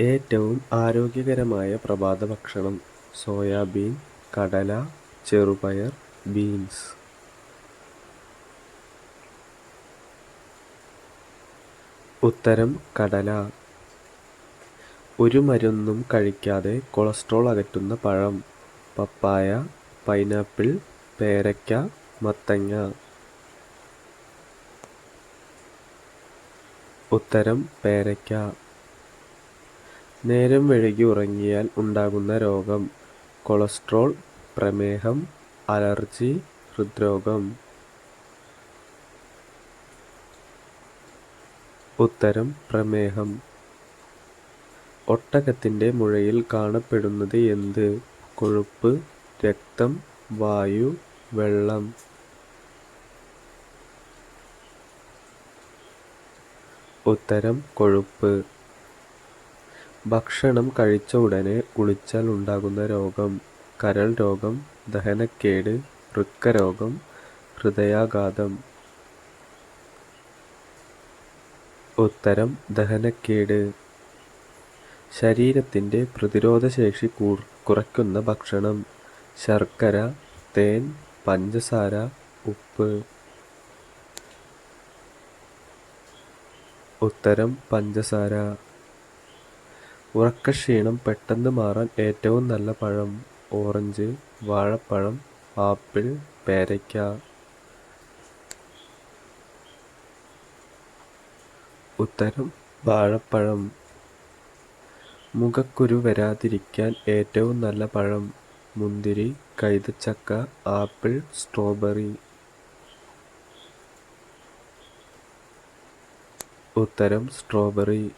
ഏറ്റവും ആരോഗ്യകരമായ പ്രഭാതഭക്ഷണം സോയാബീൻ കടല ചെറുപയർ ബീൻസ്. ഉത്തരം കടല. ഒരു മരുന്നും കഴിക്കാതെ കൊളസ്ട്രോൾ അകറ്റുന്ന പഴം. പപ്പായ പൈനാപ്പിൾ പേരയ്ക്ക മത്തങ്ങ. ഉത്തരം പേരയ്ക്ക. നേരം വൈകി ഉറങ്ങിയാൽ ഉണ്ടാകുന്ന രോഗം കൊളസ്ട്രോൾ പ്രമേഹം അലർജി ഹൃദ്രോഗം. ഉത്തരം പ്രമേഹം. ഒട്ടകത്തിന്റെ മുഴയിൽ കാണപ്പെടുന്നത് എന്ത്? കൊഴുപ്പ് രക്തം വായു വെള്ളം. ഉത്തരം കൊഴുപ്പ്. ഭക്ഷണം കഴിച്ച ഉടനെ കുളിച്ചാൽ ഉണ്ടാകുന്ന രോഗം കരൾ രോഗം ദഹനക്കേട് വൃക്കരോഗം ഹൃദയാഘാതം. ഉത്തരം ദഹനക്കേട്. ശരീരത്തിന്റെ പ്രതിരോധശേഷി കുറയ്ക്കുന്ന ഭക്ഷണം ശർക്കര തേൻ പഞ്ചസാര ഉപ്പ്. ഉത്തരം പഞ്ചസാര. ഉറക്കക്ഷീണം പെട്ടെന്ന് മാറാൻ ഏറ്റവും നല്ല പഴം ഓറഞ്ച് വാഴപ്പഴം ആപ്പിൾ പേരയ്ക്ക. ഉത്തരം വാഴപ്പഴം. മുഖക്കുരു വരാതിരിക്കാൻ ഏറ്റവും നല്ല പഴം മുന്തിരി കൈതച്ചക്ക ആപ്പിൾ സ്ട്രോബെറി. ഉത്തരം സ്ട്രോബെറി.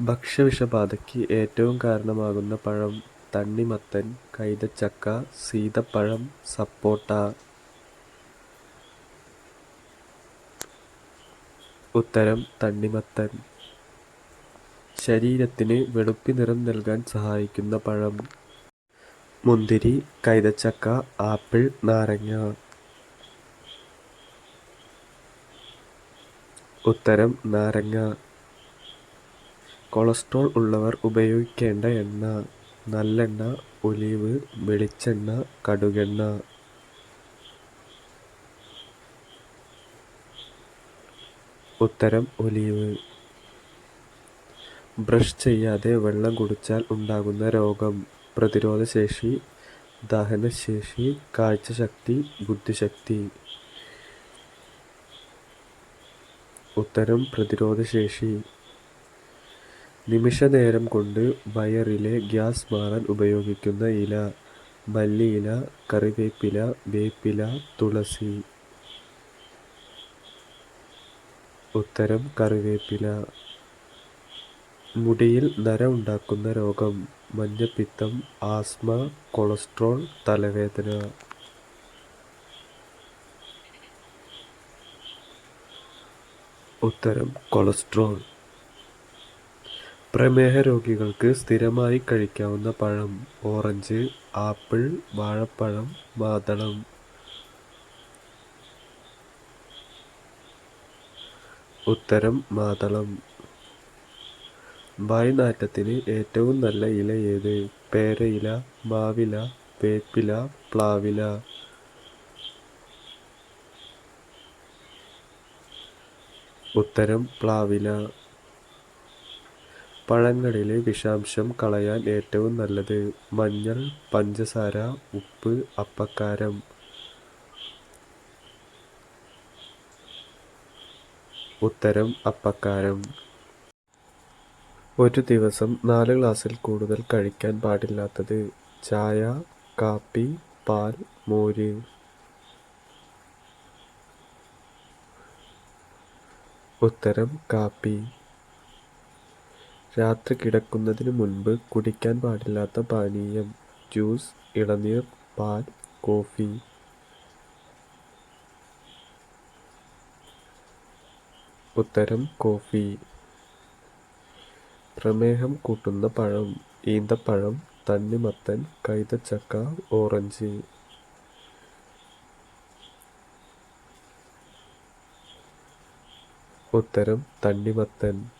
ഭക്ഷ്യവിഷബാധയ്ക്ക് ഏറ്റവും കാരണമാകുന്ന പഴം തണ്ണിമത്തൻ കൈതച്ചക്ക സീതപ്പഴം സപ്പോട്ട. ഉത്തരം തണ്ണിമത്തൻ. ശരീരത്തിന് വെളുപ്പി നിറം നൽകാൻ സഹായിക്കുന്ന പഴം. മുന്തിരി കൈതച്ചക്ക ആപ്പിൾ നാരങ്ങ. ഉത്തരം നാരങ്ങ. കൊളസ്ട്രോൾ ഉള്ളവർ ഉപയോഗിക്കേണ്ട എണ്ണ നല്ലെണ്ണ ഒലീവ് വെളിച്ചെണ്ണ കടുകെണ്ണ. ഉത്തരം ഒലീവ്. ബ്രഷ് ചെയ്യാതെ വെള്ളം കുടിച്ചാൽ ഉണ്ടാകുന്ന രോഗം പ്രതിരോധശേഷി ദഹനശേഷി കാഴ്ചശക്തി ബുദ്ധിശക്തി. ഉത്തരം പ്രതിരോധശേഷി നിമിഷനേരം കൊണ്ട് വയറിലെ ഗ്യാസ് മാറാൻ ഉപയോഗിക്കുന്ന ഇല മല്ലിയില കറിവേപ്പില വേപ്പില തുളസി. ഉത്തരം കറിവേപ്പില. മുടിയിൽ നര ഉണ്ടാക്കുന്ന രോഗം മഞ്ഞപ്പിത്തം ആസ്മ കൊളസ്ട്രോൾ തലവേദന. ഉത്തരം കൊളസ്ട്രോൾ. പ്രമേഹ രോഗികൾക്ക് സ്ഥിരമായി കഴിക്കാവുന്ന പഴം ഓറഞ്ച് ആപ്പിൾ വാഴപ്പഴം മാതളം ഉത്തരം മാതളം വായ്നാറ്റത്തിന് ഏറ്റവും നല്ല ഇല ഏത്? പേരയില മാവില വേപ്പില പ്ലാവില. ഉത്തരം പ്ലാവില. പഴങ്ങളിലെ വിഷാംശം കളയാൻ ഏറ്റവും നല്ലത് മഞ്ഞൾ പഞ്ചസാര ഉപ്പ് അപ്പക്കാരം. ഉത്തരം അപ്പക്കാരം. ഒരു ദിവസം നാല് ഗ്ലാസ്സിൽ കൂടുതൽ കഴിക്കാൻ പാടില്ലാത്തത് ചായ കാപ്പി പാൽ മോര്. ഉത്തരം കാപ്പി. രാത്രി കിടക്കുന്നതിന് മുൻപ് കുടിക്കാൻ പാടില്ലാത്ത പാനീയം ജ്യൂസ് ഇളനീർ പാൽ കോഫി. ഉത്തരം കോഫി. പ്രമേഹം കൂട്ടുന്ന പഴം ഈന്തപ്പഴം തണ്ണിമത്തൻ കൈതച്ചക്ക ഓറഞ്ച്. ഉത്തരം തണ്ണിമത്തൻ.